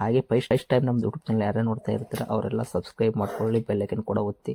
ಹಾಗೆ first time ನಮ್ಮ YouTube channel ಯಾರೇ ನೋಡ್ತಾ ಇರ್ತಾರೆ, ಅವರೆಲ್ಲ ಸಬ್ಸ್ಕ್ರೈಬ್ ಮಾಡ್ಕೊಳ್ಳಿ ಬೆಲ್ಲೈಕನ್ ಕೂಡ ಒತ್ತಿ.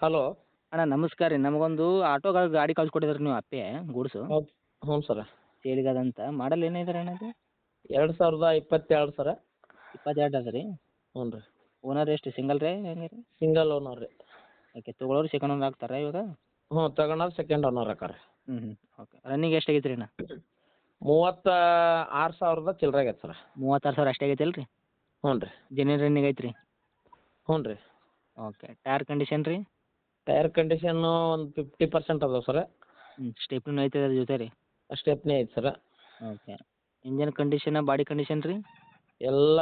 ಹಲೋ. ಅಣ್ಣ ನಮಸ್ಕಾರ ರೀ. ನಮಗೊಂದು ಆಟೋ ಗಾಡಿ ಕಳ್ಸಿಕೊಟ್ಟಿದ್ರಿ ನೀವು ಅಪ್ಪೆ ಗೂಡ್ಸು. ಹೌದು ಹ್ಞೂ ಸರ. ಸೇಲಿಗದಂತ ಮಾಡಲ್ ಏನಿದೆ ಅಣ್ಣ ಅದು ಎರಡು ಸಾವಿರದ ಇಪ್ಪತ್ತೆರಡು ಸರ. ಇಪ್ಪತ್ತೆರಡು ಅದ ರೀ? ಹ್ಞೂ ರೀ. ಓನರ್ ಎಷ್ಟು? ಸಿಂಗಲ್ ರೀ ಹೆಂಗೆ ರೀ? ಸಿಂಗಲ್ ಓನರ್ ರೀ. ಓಕೆ ತೊಗೊಳೋರು ಸೆಕೆಂಡ್ ಓನರ್ ಆಗ್ತಾರೆ ಇವಾಗ? ಹ್ಞೂ ತಗೊಂಡ್ರೆ ಸೆಕೆಂಡ್ ಓನರ್ ಹಾಕಾರ ಹ್ಞೂ ಹ್ಞೂ ಓಕೆ ರನ್ನಿಂಗ್ ಎಷ್ಟು ಆಗೈತೆ ರೀ ಅಣ್ಣ? ಮೂವತ್ತ ಆರು ಸಾವಿರದ ಚಿಲ್ಲರೆ ಆಗೈತೆ ಸರ. ಮೂವತ್ತಾರು ಸಾವಿರ ಅಷ್ಟೇ ಆಗೈತೆ ಅಲ್ರಿ? ರೀ ಹ್ಞೂ ರೀ. ಜನ ರನ್ನಿಂಗ್ ಐತೆ ರೀ ಹ್ಞೂ ರೀ. ಓಕೆ ಟೈರ್ ಕಂಡೀಷನ್ ರೀ? ಟೈರ್ ಕಂಡೀಷನ್ನು ಒಂದು ಫಿಫ್ಟಿ ಪರ್ಸೆಂಟ್ ಅದಾವ ಸರ. ಸ್ಟೆಪ್ನಿ ಸ್ಟೆಪ್ನೂ ಐತೆ ಅದ್ರ ಜೊತೆ ರೀ ಸ್ಟೆಪ್ನಿ ಐತೆ sir. Okay engine condition body condition ರೀ? ಎಲ್ಲ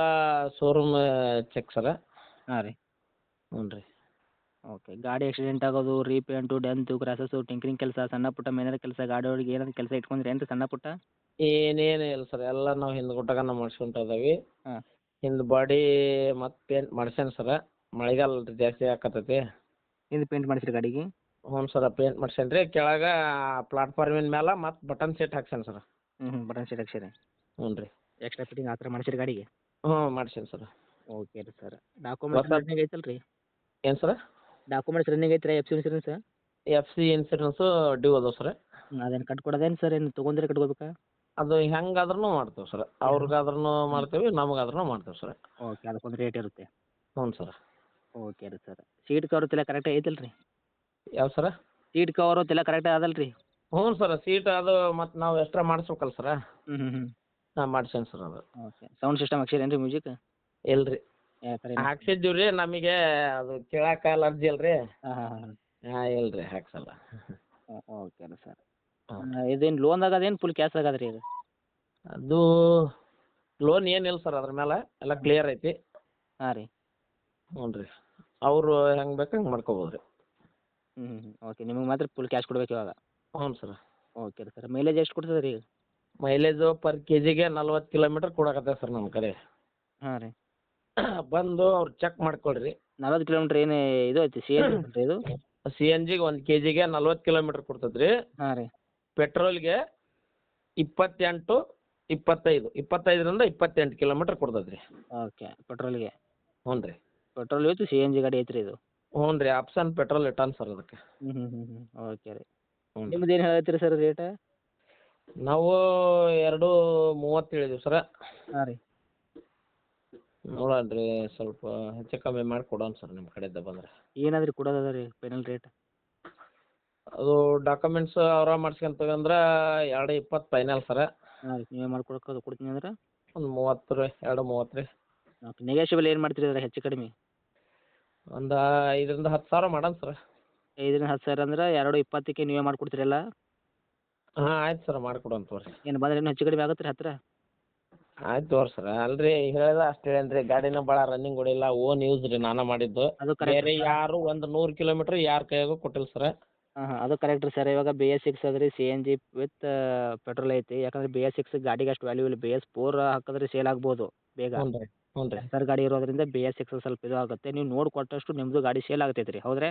ಶೋರೂಮ್ ಚೆಕ್ ಸರ. ಹಾಂ ರೀ. ಹ್ಞೂ ರೀ. ಓಕೆ ಗಾಡಿ ಆಕ್ಸಿಡೆಂಟ್ ಆಗೋದು ರೀಪೇಂಟು ಡೆಂತು ಕ್ರಾಸಸ್ಸು ಟಿಂಕ್ರಿಂಗ್ ಕೆಲಸ ಸಣ್ಣ ಪುಟ್ಟ ಮೇನರ್ ಕೆಲಸ ಗಾಡಿ ಒಳಗೆ ಏನಾದ್ರು ಕೆಲಸ ಇಟ್ಕೊಂಡ್ರಿ ಏನು ರೀ ಸಣ್ಣ ಪುಟ್ಟ? ಏನೇನು ಇಲ್ಲ ಸರ್ ಎಲ್ಲ ನಾವು ಹಿಂದೆ ಕೊಟ್ಟಾಗ ಮಾಡಿಸ್ಕೊಂತ ಇದಾವೆ. ಹಾಂ. ಹಿಂದೆ ಬಾಡಿ ಮತ್ತು ಪೇಂಟ್ ಮಾಡ್ಸ್ಯಾನ ಸರ. ಮಳೆಗಾಲ ಜಾಸ್ತಿ ಆಕತ್ತೈತಿ. ಹಿಂದೆ ಪೇಂಟ್ ಮಾಡಿಸ್ರಿ ಗಾಡಿಗೆ? ಹ್ಞೂ ಸರ ಪೇಂಟ್ ಮಾಡ್ಸೇನಿ ರೀ. ಕೆಳಗೆ ಪ್ಲಾಟ್ಫಾರ್ಮಿನ ಮೇಲೆ ಮತ್ತು ಬಟನ್ ಸೆಟ್ ಹಾಕ್ಸೇನಿ ಸರ. ಹ್ಞೂ ಹ್ಞೂ ಬಟನ್ ಸೆಟ್ ಹಾಕ್ಸಿರಿ ಹ್ಞೂ ರೀ. ಎಕ್ಸ್ಟ್ರಾ ಫಿಟ್ಟಿಂಗ್ ಆ ಥರ ಮಾಡಿಸಿರಿ ಗಾಡಿಗೆ? ಹ್ಞೂ ಮಾಡ್ಸೇನೆ ಸರ್. ಓಕೆ ರೀ ಸರ್. ಡಾಕ್ಯುಮೆಂಟ್ಸ್ ರನ್ನಿಂಗ್ ಐತಲ್ಲ ರೀ ಏನು ಸರ? ಡಾಕ್ಯುಮೆಂಟ್ಸ್ ರನ್ನಿಂಗ್ ಐತ್ರಿ F C insurance F C insurance due ಅದಾವೆ ಸರ್. ಅದೇನು ಕಟ್ಕೊಡೋದೇನು ಸರ್? ಏನು ತೊಗೊಂಡ್ರೆ ಕಟ್ಕೋಬೇಕಾ? ಅದು ಹೆಂಗಾದ್ರೂ ಮಾಡ್ತೇವೆ ಸರ್. ಅವ್ರಿಗಾದ್ರೂ ಮಾಡ್ತೇವೆ ನಮಗಾದ್ರೂ ಮಾಡ್ತೇವೆ ಸರ್. ಓಕೆ ಅದಕ್ಕೊಂದು ರೇಟ್ ಇರುತ್ತೆ. ಹ್ಞೂ ಸರ್. ಓಕೆ ರೀ ಸರ್ ಸೀಟ್ ಕವರ್ ಎಲ್ಲ ಕರೆಕ್ಟ್ ಐತಲ್ಲ ರೀ ಯಾವ ಸರ ಸೀಟ್ ಕವರು ಎಲ್ಲ ಕರೆಕ್ಟ್ ಅದಲ್ಲ ರೀ ಹ್ಞೂ ಸರ್ ಸೀಟ್ ಅದು ಮತ್ತು ನಾವು ಎಕ್ಸ್ಟ್ರಾ ಮಾಡಿಸ್ಬೇಕಲ್ಲ ಸರ ಹ್ಞೂ ಹ್ಞೂ ಹ್ಞೂ ಹಾಂ ಸರ್ ಅದು. ಓಕೆ ಸೌಂಡ್ ಸಿಸ್ಟಮ್ ಹಾಕ್ಸಿರೇನು ರೀ ಮ್ಯೂಸಿಕ್ ಇಲ್ಲ ರೀ ಹಾಕ್ಸಿದ್ದೀವಿ ರೀ ನಮಗೆ ಅದು ಕೇಳಕ್ಕೆ ಅಲರ್ಜಿ ರೀ ಹಾಂ ಹಾಂ ಹಾಂ. ಹಾಂ ರೀ ಹಾಕ್ಸಲ್ಲ. ಓಕೆ ರೀ ಸರ್. ಇದೇನು ಲೋನ್ದಾಗ ಅದೇನು ಫುಲ್ ಕ್ಯಾಶ್ ಆಗದ ರೀ ಇದು? ಅದು ಲೋನ್ ಏನಿಲ್ಲ ಸರ್ ಅದ್ರ ಮೇಲೆ ಎಲ್ಲ ಕ್ಲಿಯರ್ ಐತಿ. ಹಾಂ ರೀ. ಹ್ಞೂ ರೀ. ಅವರು ಹೆಂಗೆ ಬೇಕು ಹಂಗೆ ಮಾಡ್ಕೋಬೋದು ರೀ. ಹ್ಞೂ ಹ್ಞೂ ಓಕೆ ನಿಮಗೆ ಮಾತ್ರ ಫುಲ್ ಕ್ಯಾಶ್ ಕೊಡ್ಬೇಕು ಇವಾಗ? ಹ್ಞೂ ಸರ್. ಓಕೆ ರೀ ಸರ್. ಮೈಲೇಜ್ ಎಷ್ಟು ಕೊಡ್ತದೆ ರೀ ಮೈಲೇಜ್ ಪರ್ ಕೆ ಜಿಗೆ ನಲ್ವತ್ತು ಕಿಲೋಮೀಟ್ರ್ ಕೊಡಕತ್ತೆ ಸರ್ ನಮ್ಮ ಕಡೆ. ಹಾಂ ರೀ. ಬಂದು ಅವ್ರು ಚೆಕ್ ಮಾಡ್ಕೊಳ್ರಿ. ನಲ್ವತ್ತು ಕಿಲೋಮೀಟ್ರ್ ಏನು ಇದು ಐತಿ ಸಿ ಎನ್ ಜಿ ಇದು? ಸಿ ಎನ್ ಜಿಗೆ ಒಂದು ಕೆ ಜಿಗೆ ನಲ್ವತ್ತು ಕಿಲೋಮೀಟ್ರ್ ಕೊಡ್ತದೆ ರೀ ಹಾಂ ರೀ. ಪೆಟ್ರೋಲ್ಗೆ ಇಪ್ಪತ್ತೆಂಟು ಇಪ್ಪತ್ತೈದು ಇಪ್ಪತ್ತೈದರಿಂದ ಇಪ್ಪತ್ತೆಂಟು ಕಿಲೋಮೀಟ್ರ್ ಕೊಡ್ತದೆ ರೀ ಓಕೆ ಪೆಟ್ರೋಲ್ಗೆ ಹ್ಞೂ ರೀ. ಪೆಟ್ರೋಲ್ ಐತಿ ಸಿ ಎನ್ ಜಿ ಗಾಡಿ ಐತ್ರಿ ಇದು. ಹ್ಞೂ ರೀ ಆಪ್ಷನ್ ಪೆಟ್ರೋಲ್ ರಿಟರ್ನ್ ಸರ್ ಅದಕ್ಕೆ. ಹ್ಞೂ ಹ್ಞೂ ಹ್ಞೂ ಹ್ಞೂ ಓಕೆ ರೀ. ಹ್ಞೂ ನಿಮ್ದು ಏನು ಹೇಳತ್ತೀರಿ ಸರ್ ರೇಟ್ ನಾವು ಎರಡು ಮೂವತ್ತು ಹೇಳಿದೀವಿ ಸರ. ಹಾಂ ರೀ. ನೋಡೋಣ ರೀ ಸ್ವಲ್ಪ ಹೆಚ್ಚು ಕಮ್ಮಿ ಮಾಡಿ ಕೊಡೋಣ ಸರ್ ನಿಮ್ಮ ಕಡೆಯಿಂದ ಬಂದ್ರೆ. ಏನಾದ್ರೂ ಕೊಡೋದದ ರೀ ಫೈನಲ್ ರೇಟ್ ಅದು ಡಾಕ್ಯುಮೆಂಟ್ಸ್ ಅವರ ಮಾಡ್ಸ್ಕೊಂತೀವಿ ಅಂದ್ರೆ ಎರಡು ಇಪ್ಪತ್ತು ಫೈನಲ್ ಸರ. ಹಾಂ ರೀ ನೀವೇ ಮಾಡ್ಕೊಡಕ್ಕೆ ಕೊಡ್ತೀನಿ ಅಂದ್ರೆ? ಒಂದು ಮೂವತ್ತು ರೀ ಎರಡು ಮೂವತ್ತು ರೀ. ಓಕೆ ನೆಗೋಷಿಯಬಲ್ ಏನು ಮಾಡ್ತೀರಿ ಸರ್ ಹೆಚ್ಚು ಕಡಿಮೆ? ಒಂದು ಐದರಿಂದ ಹತ್ತು ಸಾವಿರ ಮಾಡೋಣ ಸರ್ ಐದರಿಂದ ಹತ್ತು ಸಾವಿರ ಅಂದ್ರೆ ಎರಡು ಇಪ್ಪತ್ತಕ್ಕೆ ನೀವೇ ಮಾಡಿಕೊಡ್ತೀರಲ್ಲ ಹಾಂ ಆಯ್ತು ಸರ್ ಮಾಡ್ಕೊಡೋಣ ತೋರಿ. ಏನು ಬಂದ್ರೆ ಇನ್ನೂ ಹೆಚ್ಚು ಕಡಿಮೆ ಆಗುತ್ತೆ ರೀ ಹತ್ತಿರ ಆಯ್ತು ತೋರಿ ಸರ್ ಅಲ್ರಿ ಹೇಳಿದ ಅಷ್ಟು ಹೇಳೇನಿ ರೀ ಗಾಡಿನ ಭಾಳ ರನ್ನಿಂಗ್ ಹೊಡಿಲ್ಲ ಓನ್ ಯೂಸ್ ರೀ ನಾನು ಮಾಡಿದ್ದು. ಅದು ಬೇರೆ ಯಾರು ಒಂದು ನೂರು ಕಿಲೋಮೀಟ್ರ್ ಯಾರ ಕೈಯಾಗೂ ಕೊಟ್ಟಿಲ್ಲ ಸರ್ ಹಾಂ ಹಾಂ ಅದು ಕರೆಕ್ಟ್ ರೀ ಸರ್ ಇವಾಗ ಬಿ ಎಸ್ ಸಿಕ್ಸ್ ಅದ್ರಿ C N G with petrol ಐತಿ. ಯಾಕಂದ್ರೆ ಬಿ ಎಸ್ ಸಿಕ್ಸ್ ಗಾಡಿಗೆ ಅಷ್ಟು ವ್ಯಾಲ್ಯೂ ಇಲ್ಲ. ಬಿ ಎಸ್ ಫೋರ್ ಹಾಕಿದ್ರೆ ಸೇಲ್ ಆಗ್ಬೋದು ಬೇಗ. ಹ್ಞೂ ರೀ ಹ್ಞೂ ರೀ ಸರ್ ಗಾಡಿ ಇರೋದ್ರಿಂದ ಬಿ ಎಸ್ ಸಿಕ್ಸ್ ಸ್ವಲ್ಪ ಇದು ಆಗುತ್ತೆ. ನೀವು ನೋಡಿ ಕೊಟ್ಟಷ್ಟು ನಿಮ್ಮದು ಗಾಡಿ ಸೇಲ್ ಆಗ್ತೈತೆ ರೀ ಹೌದ್ರೆ?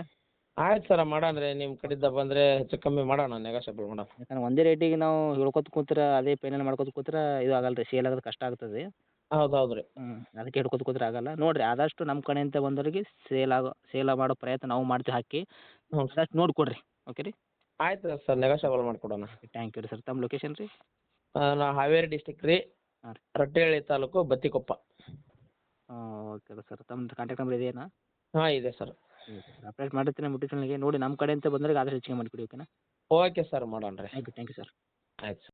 ಆಯ್ತು ಸರ್ ಮಾಡೋಣ ರೀ ನಿಮ್ಮ ಕಡೆಯಿಂದ ಬಂದರೆ ಹೆಚ್ಚು ಕಮ್ಮಿ ಮಾಡೋಣ ನೆಗೋಷಿಯಬಲ್ ಮಾಡೋಣ ಯಾಕಂದ್ರೆ ಒಂದೇ ರೇಟಿಗೆ ನಾವು ಹೇಳ್ಕೊತ ಕೂತ್ರೆ ಅದೇ ಪೇನಲ್ ಮಾಡ್ಕೊತ ಕೂತ್ರೆ ಇದು ಆಗಲ್ಲ ರೀ ಸೇಲ್ ಆಗೋದು ಕಷ್ಟ ಆಗ್ತದೆ. ಹೌದು ಹೌದು ರೀ ಹ್ಞೂ ಅದಕ್ಕೆ ಹಿಡ್ಕೊತ ಕೂತ್ರೆ ಆಗಲ್ಲ. ನೋಡಿರಿ ಆದಷ್ಟು ನಮ್ಮ ಕಡೆಯಿಂದ ಬಂದವರಿಗೆ ಸೇಲ್ ಆಗೋ ಸೇಲ್ ಮಾಡೋ ಪ್ರಯತ್ನ ನಾವು ಮಾಡ್ತೀವಿ ಹಾಕಿ. ಹ್ಞೂ ನೋಡಿ ಕೊಡಿರಿ ಓಕೆ ರೀ? ಆಯ್ತು ಸರ್ ನೆಗೋಷಿಯಬಲ್ ಮಾಡಿಕೊಡೋಣ. ಥ್ಯಾಂಕ್ ಯು ರೀ ಸರ್. ತಮ್ಮ ಲೊಕೇಶನ್ ರೀ? ನಾ ಹಾವೇರಿ ಡಿಸ್ಟಿಕ್ ರೀ. ಹಾಂ ರೀ. ರಟ್ಟೇಳಿ ತಾಲೂಕು ಬತ್ತಿಕೊಪ್ಪ. ಓಕೆ ಸರ್ ತಮ್ಮದು ಕಾಂಟ್ಯಾಕ್ಟ್ ನಂಬರ್ ಇದೆಯಾ ಹಾಂ ಇದೆ ಸರ್ ಅಪ್ಡೇಟ್ ಮಾಡಿರ್ತೀನಿ ಮುಟ್ಟಿ ಯೂಟ್ಯೂಬ್ ಚಾನಲ್ಗೆ ನೋಡಿ ನಮ್ಮ ಕಡೆಯಿಂದ ಬಂದರೆ ಆದಷ್ಟು ಹೆಚ್ಚಿಗೆ ಮಾಡಿಕೊಡಿ ಓಕೆನಾ ಓಕೆ ಸರ್ ಮಾಡೋಣ ರೀ thank you thank you sir ಆಯ್ತು ಸರ್